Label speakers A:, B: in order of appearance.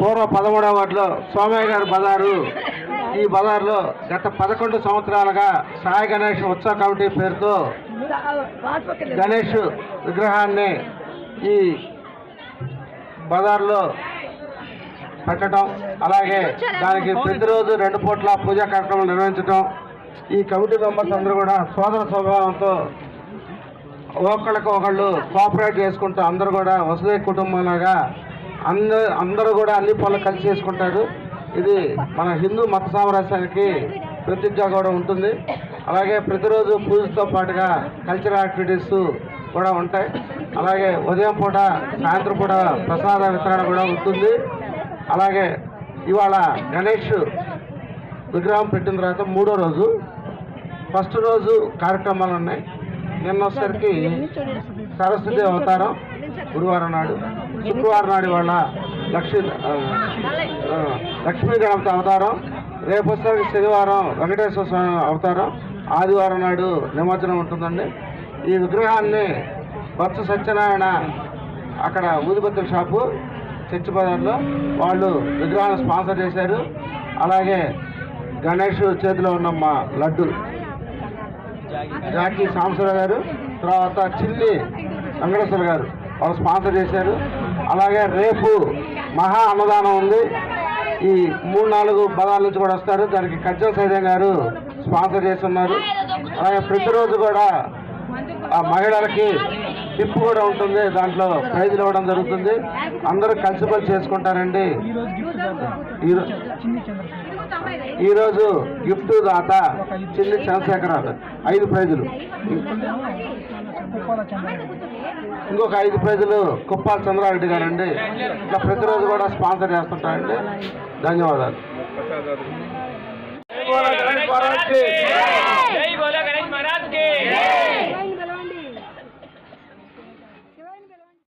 A: మూడవ వార్డులో సోమయ్య గారి బజారు. ఈ బజార్లో గత పదకొండు సంవత్సరాలుగా సాయి గణేష్ ఉత్సవ కమిటీ పేరుతో గణేష్ విగ్రహాన్ని ఈ బజార్లో పెట్టడం అలాగే దానికి ప్రతిరోజు రెండు పూట్ల పూజా కార్యక్రమాలు నిర్వహించడం ఈ కమిటీ మెంబర్స్ అందరూ కూడా సోదర స్వభావంతో ఒకళ్ళకి ఒకళ్ళు కోఆపరేట్ చేసుకుంటూ అందరూ కూడా వసుదే కుటుంబంలాగా అందరు అందరూ కూడా అన్ని పనులు కలిసి చేసుకుంటారు ఇది మన హిందూ మత సామరస్యానికి ప్రతిజ్ఞ కూడా ఉంటుంది. అలాగే ప్రతిరోజు పూజతో పాటుగా కల్చరల్ యాక్టివిటీస్ కూడా ఉంటాయి. అలాగే ఉదయం పూట సాయంత్రం పూట ప్రసాద వితరణ కూడా ఉంటుంది. అలాగే ఇవాళ గణేష్ విగ్రహం పెట్టిన తర్వాత మూడో రోజు ఫస్ట్ రోజు కార్యక్రమాలు ఉన్నాయి. నిన్న వచ్చేసరికి సరస్వతి అవతారం గురువారం నాడు. శుక్రవారం నాడు వాళ్ళ లక్ష్మీ లక్ష్మీ గణపతి అవతారం. రేపు వచ్చేసరికి శనివారం వెంకటేశ్వర స్వామి అవతారం. ఆదివారం నాడు నిమజ్జనం ఉంటుందండి. ఈ విగ్రహాన్ని బత్స సత్యనారాయణ అక్కడ ఊదిబత్తుల షాపు చర్చి బజార్లో వాళ్ళు విగ్రహాన్ని స్పాన్సర్ చేశారు. అలాగే గణేష్ చేతిలో ఉన్న మా లడ్డు. జాకీ సాంబశివరావు గారు తర్వాత చిల్లి వెంకటేశ్వర గారు. వాళ్ళు స్పాన్సర్ చేశారు. అలాగే రేపు మహా అన్నదానం ఉంది. ఈ మూడు నాలుగు పదాల నుంచి కూడా వస్తారు. దానికి కజ్జల సైదం గారు స్పాన్సర్ చేస్తున్నారు. అలాగే ప్రతిరోజు కూడా ఆ మహిళలకి టిప్ కూడా ఉంటుంది. దాంట్లో ప్రైజులు ఇవ్వడం జరుగుతుంది. అందరూ కలిసిపల్లి చేసుకుంటారండి. ఈరో- ఈరోజు గిఫ్ట్ దాత చిన్ని చంద్రశేఖరరావు ఐదు ప్రైజులు. ఇంకొక ఐదు ప్రైజులు కుప్పాల చంద్రారెడ్డి గారండి. ఇట్లా ప్రతిరోజు కూడా స్పాన్సర్ చేస్తుంటారండి. ధన్యవాదాలు.
B: జై బోలో